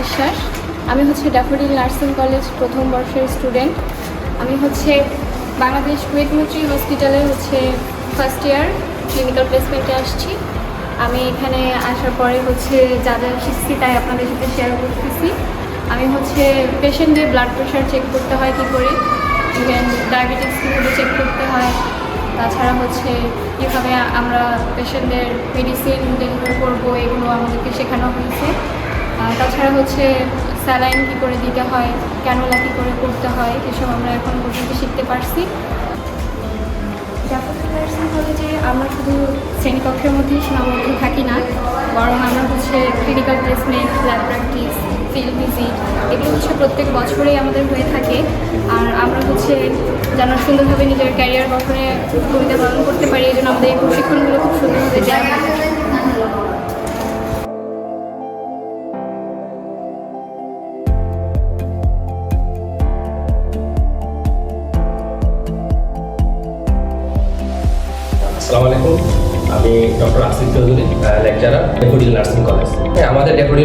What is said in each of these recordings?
বিশ্বাস। আমি হচ্ছে ড্যাফোডিল নার্সিং কলেজ প্রথম বর্ষের স্টুডেন্ট। আমি হচ্ছে বাংলাদেশ কুয়েতমৈত্রী হসপিটালে হচ্ছে ফার্স্ট ইয়ার ক্লিনিক্যাল প্লেসমেন্টে আসছি। আমি এখানে আসার পরে হচ্ছে যা যা শিখছি তাই আপনাদের সাথে শেয়ার করতেছি। আমি হচ্ছে পেশেন্টদের ব্লাড প্রেশার চেক করতে হয় কী করে ইভেন ডায়াবেটিস কীভাবে চেক করতে হয়। তাছাড়া হচ্ছে কীভাবে আমরা পেশেন্টদের মেডিসিন ডেলিভার করব, এগুলো আমাদেরকে শেখানো হয়েছে। তাছাড়া হচ্ছে স্যালাইন কী করে দিতে হয়, ক্যানোলা কী করে করতে হয়, এসব আমরা এখন পর্যন্ত শিখতে পারছি। জাফর নার্সিং কলেজে আমরা শুধু শ্রেণীকক্ষের মধ্যেই সীমাবদ্ধ থাকি না, বরং আমরা হচ্ছে clinical placement lab practice field visit এগুলো হচ্ছে প্রত্যেক বছরেই আমাদের হয়ে থাকে। আর আমরা হচ্ছে যেন সুন্দরভাবে নিজের ক্যারিয়ার গঠনে ভূমিকা পালন করতে পারি, এই জন্য আমাদের এই প্রশিক্ষণগুলো খুব সুন্দরভাবে দেওয়া আসসালামু আমি doctor Asif Chowdhury lecturer deputy nursing college হ্যাঁ আমাদের ডেপুটি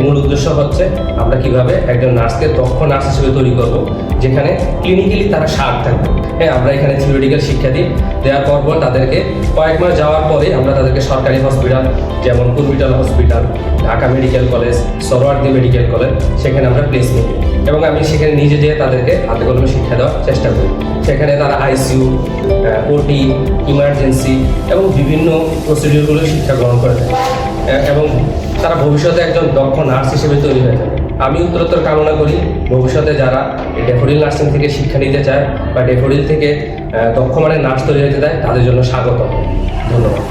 মূল উদ্দেশ্য হচ্ছে আমরা কীভাবে একজন নার্সকে দক্ষ নার্স হিসেবে তৈরি করব, যেখানে ক্লিনিক্যালি তারা থাকবে। হ্যাঁ আমরা এখানে থিওরিটিক্যাল শিক্ষা দিই। দেওয়ার পর পর তাদেরকে কয়েক মাস যাওয়ার পরে আমরা তাদেরকে সরকারি হসপিটাল যেমন Kurmitola hospital Dhaka medical college Suhrawardy medical college সেখানে আমরা প্লেসমেন্ট দিই। এবং আমি সেখানে নিজে যেয়ে তাদেরকে হাতে কলমে শিক্ষা দেওয়ার চেষ্টা করি। সেখানে তারা আইসিইউ ওটি, ইমার্জেন্সি এবং বিভিন্ন প্রসিডিওরগুলো শিক্ষা গ্রহণ করে থাকে। এবং তারা ভবিষ্যতে একজন দক্ষ নার্স হিসেবে তৈরি হয়ে থাকে। আমি উত্তরোত্তর কামনা করি, ভবিষ্যতে যারা ডেফোডিল নার্সিং থেকে শিক্ষা নিতে চায় বা ডেফোডিল থেকে দক্ষ মানের নার্স তৈরি হতে দেয় তাদের জন্য স্বাগত ধন্যবাদ।